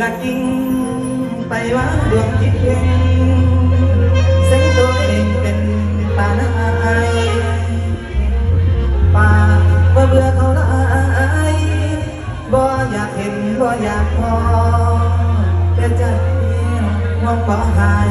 ละกิ่งไปว่าดวงจิตเองเส้นตัวเองเป็นปานายป่าบ่เบื่อเขาละอายบ่อยากเห็นบ่อยากพอแต่ใจมองบ่หาย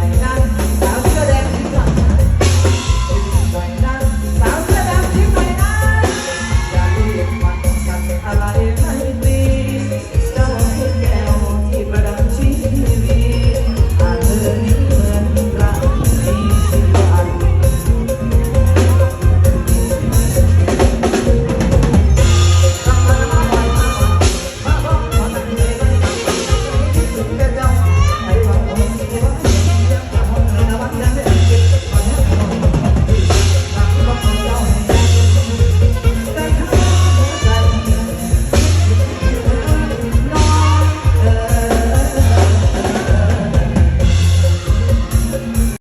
ไปนั้น